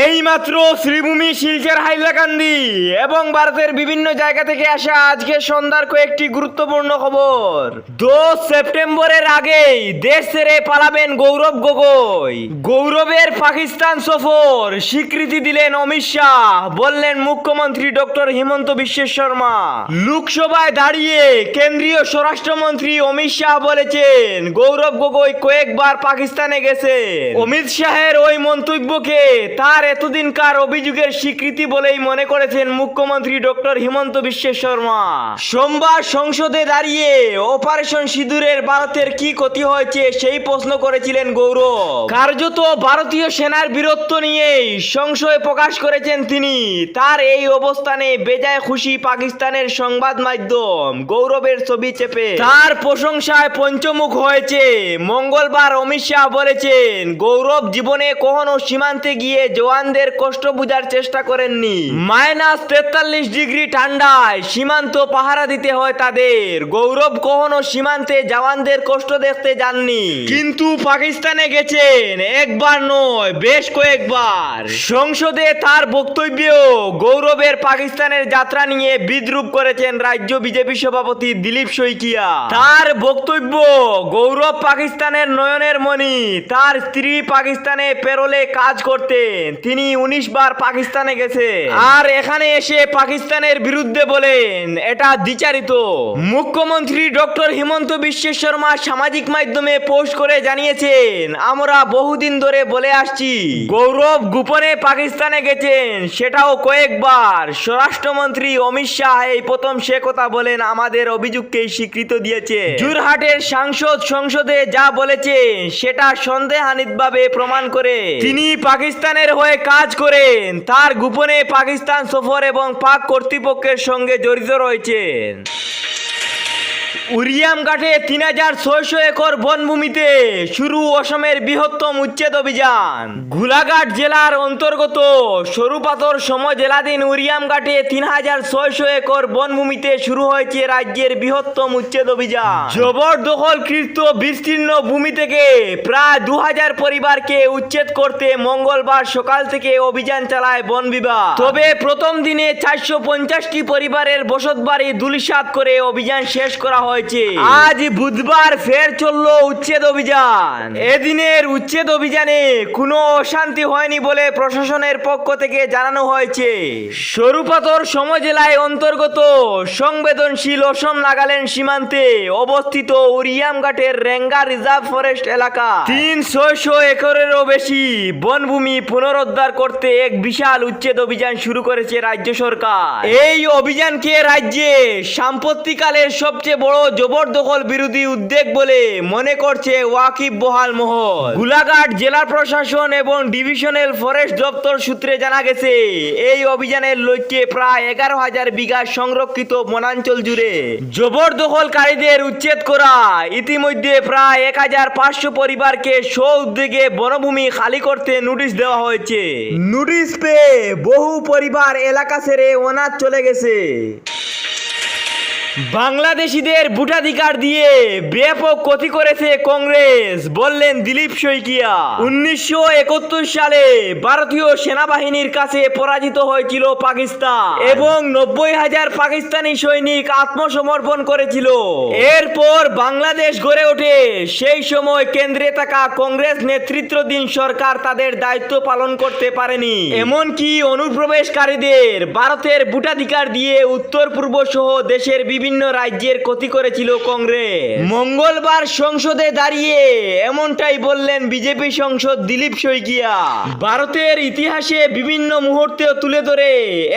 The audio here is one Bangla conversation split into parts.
এইমাত্র শ্রীভূমি শিলচর হাইলাকান্দি এবং ভারতের বিভিন্ন জায়গা থেকে আসা আজকে সন্ধ্যার কয়েকটি গুরুত্বপূর্ণ খবর। দশ সেপ্টেম্বরের আগেই দেশ ছেড়ে পালাবেন গৌরব গগৈ। গৌরবের পাকিস্তান সফর, স্বীকৃতি দিলেন অমিত শাহ, বললেন মুখ্যমন্ত্রী ডক্টর হিমন্ত বিশ্ব শর্মা। লোকসভায় দাঁড়িয়ে কেন্দ্রীয় স্বরাষ্ট্রমন্ত্রী অমিত শাহ বলেছেন, গৌরব গগৈ কয়েকবার পাকিস্তানে গেছে অমিত শাহের ওই মন্তব্যকে তার এতদিনকার অভিযোগের স্বীকৃতি বলেই মনে করেছেন মুখ্যমন্ত্রী ডক্টর হিমন্ত বিশ্ব শর্মা। সোমবার সংসদে দাঁড়িয়ে অপারেশন সিঁদুরের ভারতের কি ক্ষতি হয়েছে সেই প্রশ্ন করেছিলেন গৌরব। কার্যত ভারতীয় সেনার বীরত্ব নিয়েই সংশয় প্রকাশ করেছেন তিনি। তার এই অবস্থানে বেজায় খুশি পাকিস্তানের সংবাদ মাধ্যম গৌরবের ছবি চেপে। তার প্রশংসায় পঞ্চমুখ হয়েছে। মঙ্গলবার অমিত শাহ বলেছেন, গৌরব জীবনে কখনো সীমান্তে গিয়ে জওয়ানদের কষ্ট বোঝার চেষ্টা করেননি। মাইনাস তেতাল্লিশ ডিগ্রি ঠান্ডায় সীমান্ত পাহারা দিতে হয় তাদের। গৌরব কখনো সীমান্তে জওয়ানদের কষ্ট দেখতে যাননি। কিন্তু পাকিস্তানে গেছেন একবার নয়, বেশ কয়েকবার। সংসদে তার বক্তব্যেও গৌরবের পাকিস্তানের যাত্রা নিয়ে বিদ্রুপ করেছেন রাজ্য বিজেপি সভাপতি দিলীপ শইকিয়া। তার বক্তব্য, গৌরব পাকিস্তানের নয়নের মণি, তার স্ত্রী পাকিস্তানে পেরোলে কাজ করতেন তিনি উনিশ বার পাকিস্তানে গেছে। আর এখানে এসে পাকিস্তানের বিরুদ্ধে বলেন এটা দ্বিচারিত। মুখ্যমন্ত্রী ডক্টর হিমন্ত বিশ্ব শর্মা সামাজিক মাধ্যমে পোস্ট করে জানিয়েছেন আমরা বহুদিন ধরে বলে আসছি গৌরব গোপনে পাকিস্তানে গেছেন সেটাও কয়েকবার। স্বরাষ্ট্রমন্ত্রী অমিত শাহ এই প্রথম সে কথা বলেন আমাদের অভিযোগকে স্বীকৃত দিয়েছে। জুরহাটের সাংসদ সংসদে যা বলেছেন সেটা সন্দেহানিতভাবে প্রমাণ করে। তিনি পাকিস্তানের হয়ে কাজ করেন তার গোপনে পাকিস্তান সফর এবং পাক কর্তৃপক্ষের সঙ্গে জড়িত রয়েছেন। উরিয়াম ঘাটে তিন হাজার ছয়শো একর বনভূমিতে শুরু অসমের বৃহত্তম উচ্ছেদ অভিযান। গোলাঘাট জেলার অন্তর্গত সরুপাতর সম জেলাধীন উরিয়াম ঘাটে তিন হাজার ছয়শো একর বনভূমিতে শুরু হয়েছে রাজ্যের বৃহত্তম উচ্ছেদ অভিযান। জবরদখলকৃত বিস্তীর্ণ ভূমি থেকে প্রায় দু হাজার পরিবারকে উচ্ছেদ করতে মঙ্গলবার সকাল থেকে অভিযান চালায় বন বিভাগ। তবে প্রথম দিনে চারশো পঞ্চাশটি পরিবারের বসতবাড়ি দুলিশাত করে অভিযান শেষ করা হয়েছে। আজ বুধবার ফের চলল উচ্ছেদ অভিযান। এদিনের উচ্ছেদ অভিযানে কোনো অশান্তি হয়নি বলে প্রশাসনের পক্ষ থেকে জানানো হয়েছে। সরুপাতর সমজেলায় অন্তর্গত সংবেদনশীল অসম নাগাল্যান্ড সীমান্তে অবস্থিত উরিয়ামঘাটের রেঙ্গা রিজার্ভ ফরেস্ট এলাকা। তিন ছয়শো একরেরও বেশি বনভূমি পুনরুদ্ধার করতে এক বিশাল উচ্ছেদ অভিযান শুরু করেছে রাজ্য সরকার। এই অভিযানকে রাজ্যে সাম্প্রতিকালের সবচেয়ে বড় জবরদখল বিরোধী উদ্যোগ বলে মনে করছে ওয়াকিব বহাল মহল। গোলাঘাট জেলা প্রশাসন এবং ডিভিশনাল ফরেস্ট দপ্তর সূত্রে জানা গেছে, এই অভিযানের লক্ষ্যে প্রায় এগারো হাজার বিঘা সংরক্ষিত বনাঞ্চল জুড়ে জবরদখলকারীদের উচ্ছেদ করা। ইতিমধ্যে প্রায় এক হাজার পাঁচশো পরিবারকে স্ব উদ্যোগে বনভূমি খালি করতে নোটিশ দেওয়া হয়েছে। নোটিশ পেয়ে বহু পরিবার এলাকা ছেড়ে অনাথ চলে গেছে। বাংলাদেশিদের ভোটাধিকার দিয়ে ব্যাপক ক্ষতি করেছে কংগ্রেস, বললেন দিলীপ শইকিয়া। উনিশশো একাত্তর সালে ভারতীয় সেনাবাহিনীর কাছে পরাজিত হয়েছিল পাকিস্তান এবং নব্বই হাজার পাকিস্তানি সৈনিক আত্মসমর্পণ করেছিল। এরপর বাংলাদেশ গড়ে ওঠে। সেই সময় কেন্দ্রে থাকা কংগ্রেস নেতৃত্বাধীন সরকার তাদের দায়িত্ব পালন করতে পারেনি। এমনকি অনুপ্রবেশকারীদের ভারতের ভোটাধিকার দিয়ে উত্তর পূর্ব সহ দেশের বিভিন্ন রাজ্যের ক্ষতি করেছিল কংগ্রেস। মঙ্গলবার সংসদে দাঁড়িয়ে এমনটাই বললেন বিজেপি সংসদ দিলীপ শইকিয়া। ভারতের ইতিহাসে বিভিন্ন মুহূর্তে তুলে ধরে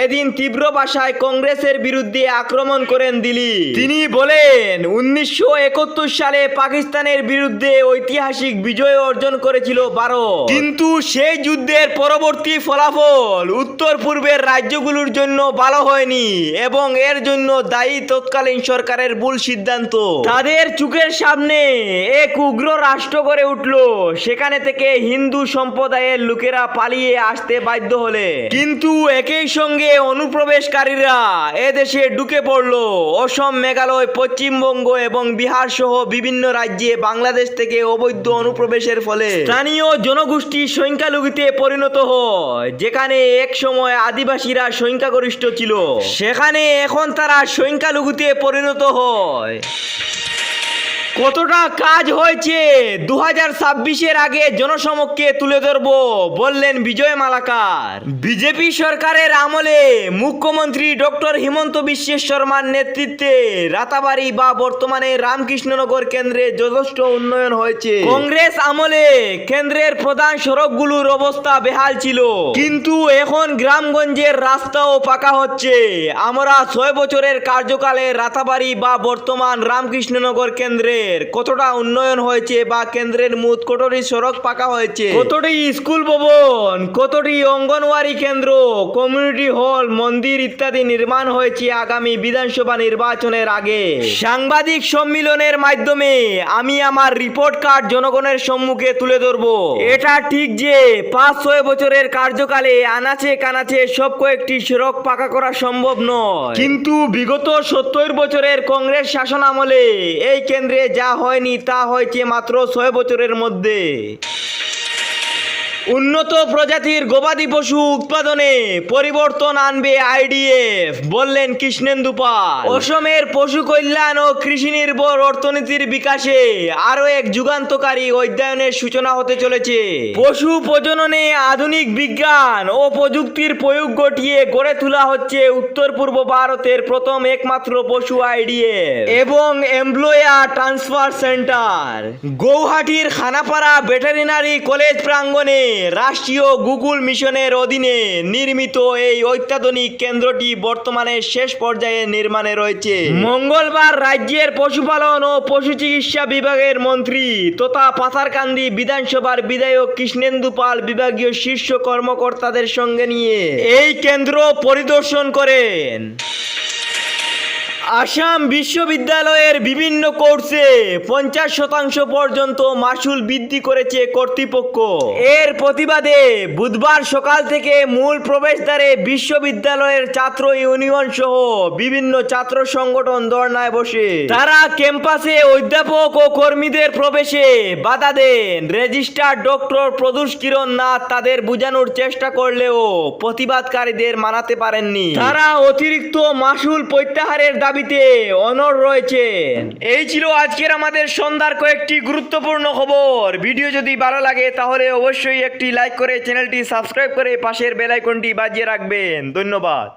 এদিন তীব্র ভাষায় কংগ্রেসের বিরুদ্ধে আক্রমণ করেন দিলীপ। তিনি বলেন উনিশশো একাত্তর সালে পাকিস্তানের বিরুদ্ধে ঐতিহাসিক বিজয় অর্জন করেছিল ভারত। কিন্তু সেই যুদ্ধের পরবর্তী ফলাফল উত্তর পূর্বের রাজ্যগুলোর জন্য ভালো হয়নি এবং এর জন্য দায়ী তৎকালীন তৎকালীন সরকারের ভুল সিদ্ধান্ত। তাদের চোখের সামনে এক উগ্র রাষ্ট্র গড়ে উঠল। সেখানে থেকে হিন্দু সম্প্রদায়ের লোকেরা পালিয়ে আসতে বাধ্য হলে। কিন্তু একই সঙ্গে অনুপ্রবেশকারীরা এদেশে ঢুকে পড়ল। অসম, মেঘালয়, পশ্চিমবঙ্গ এবং বিহার সহ বিভিন্ন রাজ্যে বাংলাদেশ থেকে অবৈধ অনুপ্রবেশের ফলে স্থানীয় জনগোষ্ঠী সংখ্যালঘুতে পরিণত হয়, যেখানে এক সময় আদিবাসীরা সংখ্যাগরিষ্ঠ ছিল। সেখানে এখন তারা সংখ্যালঘুতে পরিণত হয়। কতটা কাজ হয়েছে? দু হাজার ছাব্বিশের আগে জনসমক্ষে তুলে ধরব, বললেন বিজয় মালাকার। বিজেপি সরকারের আমলে মুখ্যমন্ত্রী ডক্টর হিমন্ত বিশ্ব শর্মার নেতৃত্বে রাতাবাড়ি বা বর্তমানে রামকৃষ্ণনগর কেন্দ্রে যথেষ্ট উন্নয়ন হয়েছে। কংগ্রেস আমলে কেন্দ্রের প্রধান সড়কগুলোর অবস্থা বেহাল ছিল। কিন্তু এখন গ্রামগঞ্জের রাস্তাও পাকা হচ্ছে। আমরা ছয় বছরের কার্যকালে রাতাবাড়ি বা বর্তমান রামকৃষ্ণনগর কেন্দ্রের? কতটা উন্নয়ন হয়েছে বা কেন্দ্রের মুদ কতটি সড়ক পাকা হয়েছে? কতটি স্কুল ভবন কতটি অঙ্গনওয়াড়ি কেন্দ্র কমিউনিটি হল মন্দির ইত্যাদি নির্মাণ হয়েছে আগামী বিধানসভা নির্বাচনের আগে? সাংবাদিক সম্মেলনের মাধ্যমে আমি আমার রিপোর্ট কার্ড জনগণের সম্মুখে তুলে ধরবো। এটা ঠিক যে পাঁচ ছয় বছরের কার্যকালে আনাচে কানাচে সব কয়েকটি সড়ক পাকা করা সম্ভব নয়। কিন্তু বিগত সত্তর বছরের কংগ্রেস শাসন আমলে এই কেন্দ্রে যা হয়নি তা হয়েছে মাত্র ছয় বছরের মধ্যে। উন্নত প্রজাতির গবাদি পশু উৎপাদনে পরিবর্তন আনবে আইডিএফ, বললেন কৃষ্ণেন্দু পাল। অসমের পশু কল্যাণ ও কৃষি নির্ভর অর্থনীতির বিকাশে আরও এক যুগান্তকারী অধ্যয়নের সূচনা হতে চলেছে। পশু প্রজননে আধুনিক বিজ্ঞান ও প্রযুক্তির প্রয়োগ ঘটিয়ে গড়ে তোলা হচ্ছে উত্তর পূর্ব ভারতের প্রথম একমাত্র পশু আইডিএফ এবং এমপ্লয়া ট্রান্সফার সেন্টার। গৌহাটির খানাপাড়া ভেটেরিনারি কলেজ প্রাঙ্গণে রাষ্ট্রীয় গুগল মিশনের অধীনে নির্মিত এই অত্যাধুনিক কেন্দ্রটি বর্তমানে শেষ পর্যায়ে নির্মাণে রয়েছে। মঙ্গলবার রাজ্যের পশুপালন ও পশু চিকিৎসা বিভাগের মন্ত্রী তথা পাথারকান্দি বিধানসভার বিধায়ক কৃষ্ণেন্দু পাল বিভাগীয় শীর্ষ কর্মকর্তাদের সঙ্গে নিয়ে এই কেন্দ্র পরিদর্শন করেন। আসাম বিশ্ববিদ্যালয়ের বিভিন্ন কোর্সে পঞ্চাশ শতাংশ পর্যন্ত মাসুল বৃদ্ধি করেছে কর্তৃপক্ষ। এর প্রতিবাদে বুধবার সকাল থেকে মূল প্রবেশদ্বারে বিশ্ববিদ্যালয়ের ছাত্র ইউনিয়ন সহ বিভিন্ন ছাত্র সংগঠন ধর্নায় বসে। তারা ক্যাম্পাসে অধ্যাপক ও কর্মীদের প্রবেশে বাধা দেন। রেজিস্ট্রার ডক্টর প্রদুষ কিরণ নাথ তাদের বোঝানোর চেষ্টা করলেও প্রতিবাদকারীদের মানাতে পারেননি। তারা অতিরিক্ত মাসুল প্রত্যাহারের দাবিতে অনর রয়েছেন। এই ছিল আজকের আমাদের সন্ধ্যার কয়েকটি গুরুত্বপূর্ণ খবর। ভিডিও যদি ভালো লাগে, তাহলে অবশ্যই একটি লাইক করে চ্যানেলটি সাবস্ক্রাইব করে পাশের বেলাইকনটি বাজিয়ে রাখবেন। ধন্যবাদ।